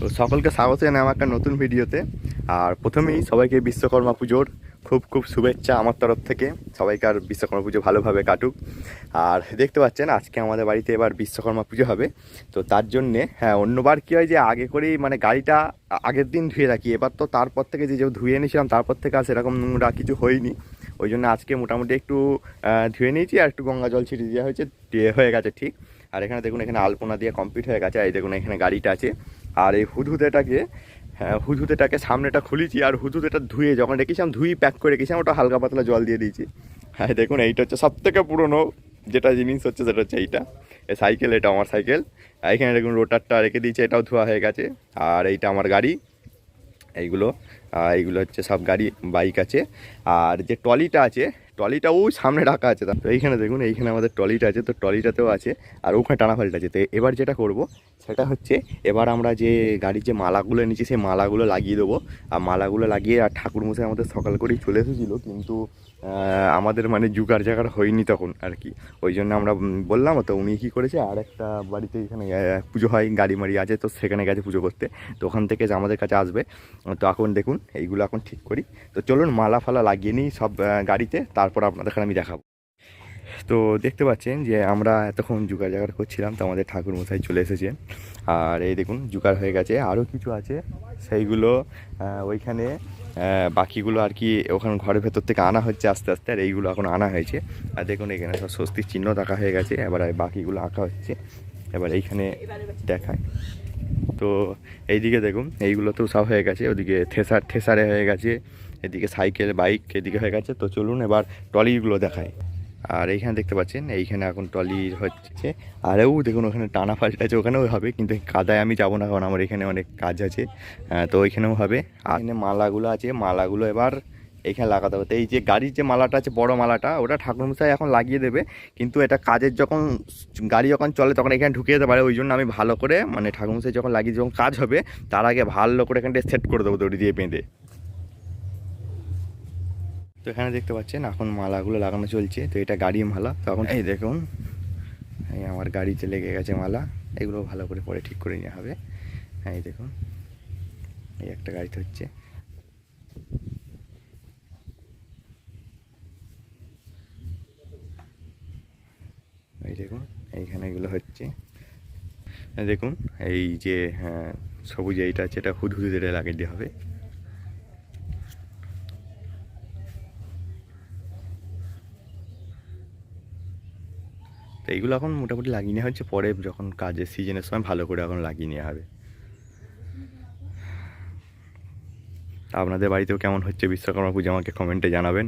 তো সকলকে স্বাগত জানাই আমার একটা নতুন ভিডিওতে। আর প্রথমেই সবাইকে বিশ্বকর্মা পুজোর খুব খুব শুভেচ্ছা আমার তরফ থেকে। সবাইকার বিশ্বকর্মা পুজো ভালোভাবে কাটুক। আর দেখতে পাচ্ছেন, আজকে আমাদের বাড়িতে এবার বিশ্বকর্মা পুজো হবে। তো তার জন্যে হ্যাঁ অন্যবার কী হয় যে আগে করেই মানে গাড়িটা আগের দিন ধুয়ে রাখি। এবার তো তারপর থেকে যে ধুয়ে নিয়েছিলাম তারপর থেকে আর সেরকম নোংরা কিছু হয়নি। ওই জন্য আজকে মোটামুটি একটু ধুয়ে নিয়েছি আর একটু গঙ্গা জল ছিটিয়ে দেওয়া হয়েছে হয়ে গেছে ঠিক। আর এখানে দেখুন, এখানে আলপনা দিয়ে কমপ্লিট হয়ে গেছে। আর দেখুন, এখানে গাড়িটা আছে। আর এই হুদহুদেটাকে হ্যাঁ হুদহুদেটাকে সামনেটা খুলেছি আর হুদহুদেটা ধুয়ে, যখন রেখেছিলাম ধুই প্যাক করে রেখেছিলাম, ওটা হালকা পাতলা জল দিয়ে দিয়েছি। হ্যাঁ দেখুন, এইটা হচ্ছে সব থেকে পুরোনো যেটা জিনিস হচ্ছে, সেটা হচ্ছে এইটা। এই সাইকেল এটা আমার সাইকেল। এখানে দেখুন, রোটারটা রেখে দিয়েছে, এটাও ধোয়া হয়ে গেছে। আর এইটা আমার গাড়ি। এইগুলো এইগুলো হচ্ছে সব গাড়ি, বাইক আছে। আর যে ট্রলিটা আছে ট্রলিটা ওই সামনে রাখা আছে। তো এইখানে দেখুন, এইখানে আমাদের ট্রলিটা আছে, তো ট্রলিটাতেও আছে, আর ওখানে টানা ফালটা আছে। তো এবার যেটা করব, সেটা হচ্ছে এবার আমরা যে গাড়ির যে মালাগুলো নিচ্ছি সেই মালাগুলো লাগিয়ে দেবো। আর মালাগুলো লাগিয়ে আর ঠাকুর মশাই আমাদের সকাল করেই চলে এসেছিল, কিন্তু আমাদের মানে জুগার জাগার হয়নি তখন আর কি। ওই জন্য আমরা বললাম, তো উনি কী করেছে, আর একটা বাড়িতে এখানে পুজো হয়, গাড়ি মাড়ি আছে, তো সেখানে গেছে পুজো করতে। তো ওখান থেকে আমাদের কাছে আসবে, তো এখন দেখুন, এইগুলো এখন ঠিক করি। তো চলুন, মালা ফালা লাগিয়ে নিই সব গাড়িতে, তারপর আপনাদের আমি দেখাবো। তো দেখতে পাচ্ছেন যে আমরা এতক্ষণ জুগার জাগার করছিলাম, তো আমাদের ঠাকুর মশাই চলে এসেছে আর এই দেখুন জুগার হয়ে গেছে। আরও কিছু আছে। সেইগুলো ওইখানে বাকিগুলো আর কি ওখানে ঘরের ভেতর থেকে আনা হচ্ছে আস্তে আস্তে, আর এইগুলো এখন আনা হয়েছে। আর দেখুন, এখানে সব স্বস্তির চিহ্ন রাখা হয়ে গেছে। এবার বাকিগুলো আঁকা হচ্ছে। এবার এইখানে দেখায়। তো এইদিকে দেখুন, এইগুলো তো সব হয়ে গেছে। ওদিকে থেসার, থেসারে হয়ে গেছে। এদিকে সাইকেল, বাইক, এদিকে হয়ে গেছে। তো চলুন এবার ট্রলিগুলো দেখায় আর এইখানে দেখতে পাচ্ছেন, এইখানে এখন ট্রলি হচ্ছে। আরেও দেখুন, ওখানে টানা ফাল্ট আছে, ওখানেও হবে, কিন্তু কাদায় আমি যাব না, কারণ আমার এখানে অনেক কাজ আছে। তো ওইখানেও হবে। আর এখানে মালাগুলো আছে, মালাগুলো এবার এইখানে লাগাতে হবে। তো এই যে গাড়ির যে মালাটা আছে, বড় মালাটা, ওটা ঠাকুরমশাই এখন লাগিয়ে দেবে। কিন্তু এটা কাজের যখন গাড়ি যখন চলে, তখন এখানে ঢুকিয়ে যেতে পারে। ওই জন্য আমি ভালো করে মানে ঠাকুরমশাই যখন লাগিয়ে যখন কাজ হবে, তার আগে ভালো করে এখানটা সেট করে দেবো দড়ি দিয়ে বেঁধে। তো এখানে দেখতে পাচ্ছেন এখন মালাগুলো লাগানো চলছে। তো এটা গাড়ির মালা। তো এখন এই দেখুন। এই আমার গাড়িতে লেগে গেছে মালা। এগুলো ভালো করে পরে ঠিক করে নেওয়া হবে। হ্যাঁ এই দেখুন। এই একটা গাড়িতে হচ্ছে। এই দেখুন এইখানে এগুলো হচ্ছে। দেখুন এই যে হ্যাঁ, সবুজ এইটা আছে এটা হুদহুদে লাগিয়ে দেওয়া হবে। তো এইগুলো এখন মোটামুটি লাগিয়ে নেওয়া হচ্ছে পরে যখন কাজের সিজনের সময় ভালো করে এখন লাগিয়ে নেওয়া হবে। আপনাদের বাড়িতেও কেমন হচ্ছে? বিশ্বকর্মা পুজো আমাকে কমেন্টে জানাবেন।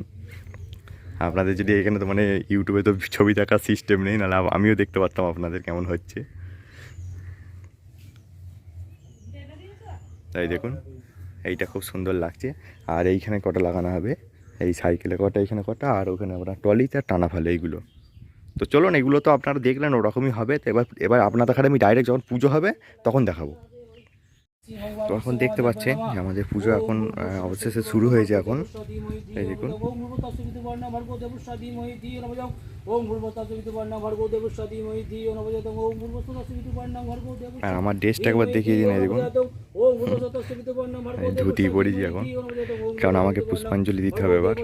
আপনাদের যদি এখানে তো মানে ইউটিউবে তো ছবি দেখার সিস্টেম নেই, নাহলে আমিও দেখতে পারতাম আপনাদের কেমন হচ্ছে। তাই দেখুন, এইটা খুব সুন্দর লাগছে। আর এইখানে কটা লাগানো হবে? এই সাইকেলে কটা, এইখানে কটা, আর ওখানে আমরা ট্রলিতে আর টানা ফেলে এইগুলো। তো চলুন, এগুলো তো আপনারা দেখলেন, ওরকমই হবে। তো এবার এবার আপনাদের কাছে আমি ডাইরেক্ট যখন পুজো হবে, তখন দেখাবো। তো এখন দেখতে পাচ্ছেন আমাদের পুজো এখন অবশেষে শুরু হয়েছে এখন। এই দেখুন। আর আমার ড্রেসটা একবার দেখিয়ে দিন দেখুন ধুতি পরেছি এখন। কারণ আমাকে পুষ্পাঞ্জলি দিতে হবে এবার।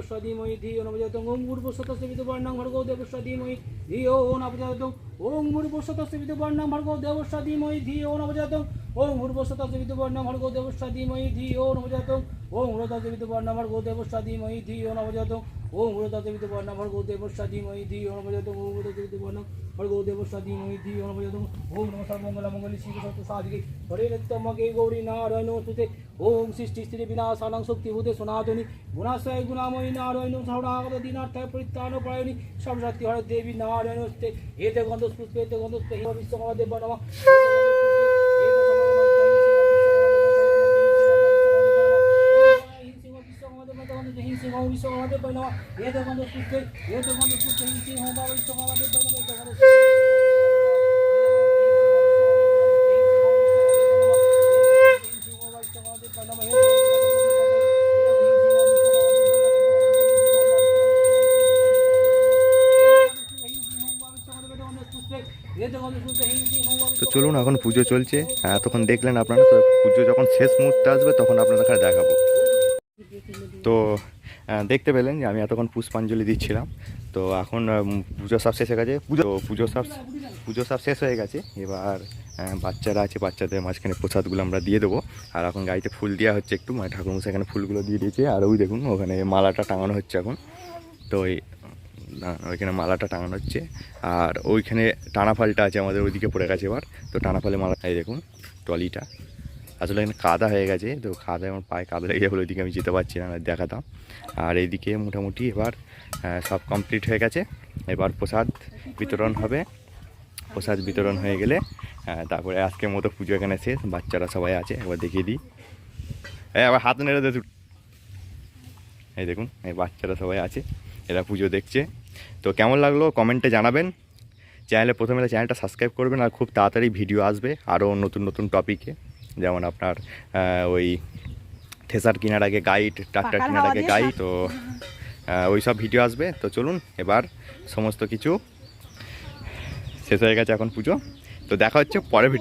ওম ভূর্ভুবস্বতস্বিতুবর্ণং ভর্গো দেবস্য ধীমহি ধিয়ো নবজাতং ওম ভূর্ভুবস্বতস্বিতুবর্ণং ভর্গো দেবস্য ধীমহি ধিয়ো নবজাতং ওম হৃদস্বিতুবর্ণং ভর্গো দেবস্য ধীমহি ধিয়ো নবজাতং ওম হৃদস্বিতুবর্ণং ভর্গো দেবস্য ধীমহি ধিয়ো নবজাতং ওম হৃদস্বিতুবর্ণং ভর্গো দেবস্য ধীমহি ধিয়ো নবজাতং ওম নমঃ সর্বমঙ্গলমঙ্গলে শিব সত্য সাধিকে। হরে নিত্যমগে গৌরী নারায়ণ তুতে ওম সৃষ্টি স্থিতি বিনাশানাং শক্তিভূতে সনাতনী। গুণাশ্রয় গুণাময়ী নারায়ণ শরণাগত দিনার্থায় পরিত্রাণ পরায়ণী শক্তি হরে দেবী নারায়ণ হস্তে এতে গন্ধ পুষ্পে এতে গন্ধ পুষ্পে বিশ্বকর্মা দেব নমঃ তো চলুন, এখন পুজো চলছে। হ্যাঁ তখন দেখলেন আপনারা, তো পুজো যখন শেষ মুহূর্তে আসবে, তখন আপনাদের দেখাবো। তো দেখতে পেলেন যে আমি এতক্ষণ পুষ্পাঞ্জলি দিচ্ছিলাম। তো এখন পুজো সব শেষ হয়ে গেছে। পুজো পুজো সব পুজো সব শেষ হয়ে গেছে। এবার বাচ্চারা আছে, বাচ্চাদের মাঝখানে প্রসাদগুলো আমরা দিয়ে দেবো। আর এখন গাড়িতে ফুল দেওয়া হচ্ছে একটু। মানে ঠাকুরমশাই সেখানে ফুলগুলো দিয়ে দিয়েছে। আর ওই দেখুন, ওখানে মালাটা টাঙানো হচ্ছে এখন। তো ওই ওইখানে মালাটা টাঙানো হচ্ছে। আর ওইখানে টানা ফালটা আছে আমাদের ওইদিকে পড়ে গেছে এবার। তো টানা ফালে মালা এই দেখুন, ট্রলিটা। আসলে এখানে কাদা হয়ে গেছে, তো কাদা আমার পায়ে কাদা লেগে যাবে ওইদিকে আমি যেতে পারছি না দেখাতাম। আর এইদিকে মোটামুটি এবার সব কমপ্লিট হয়ে গেছে। এবার প্রসাদ বিতরণ হবে। প্রসাদ বিতরণ হয়ে গেলে তারপরে আজকের মতো পুজো এখানে শেষ, বাচ্চারা সবাই আছে, একবার দেখিয়ে দিই। এই আবার হাত নেড়ে দে তুই। এই দেখুন, এই বাচ্চারা সবাই আছে, এরা পুজো দেখছে। তো কেমন লাগল কমেন্টে জানাবেন। চ্যানেলে প্রথমে চ্যানেলটা সাবস্ক্রাইব করবেন, আর খুব তাড়াতাড়ি ভিডিও আসবে আরও নতুন নতুন টপিকে যেমন আপনার ওই থেসার কেনার আগে গাইড ট্রাক্টর কেনার আগে গাইড তো ওই সব ভিডিও আসবে। তো চলুন এবার সমস্ত কিছু শেষ হয়ে গেছে এখন পুজো। তো দেখা হচ্ছে পরে ভিডিও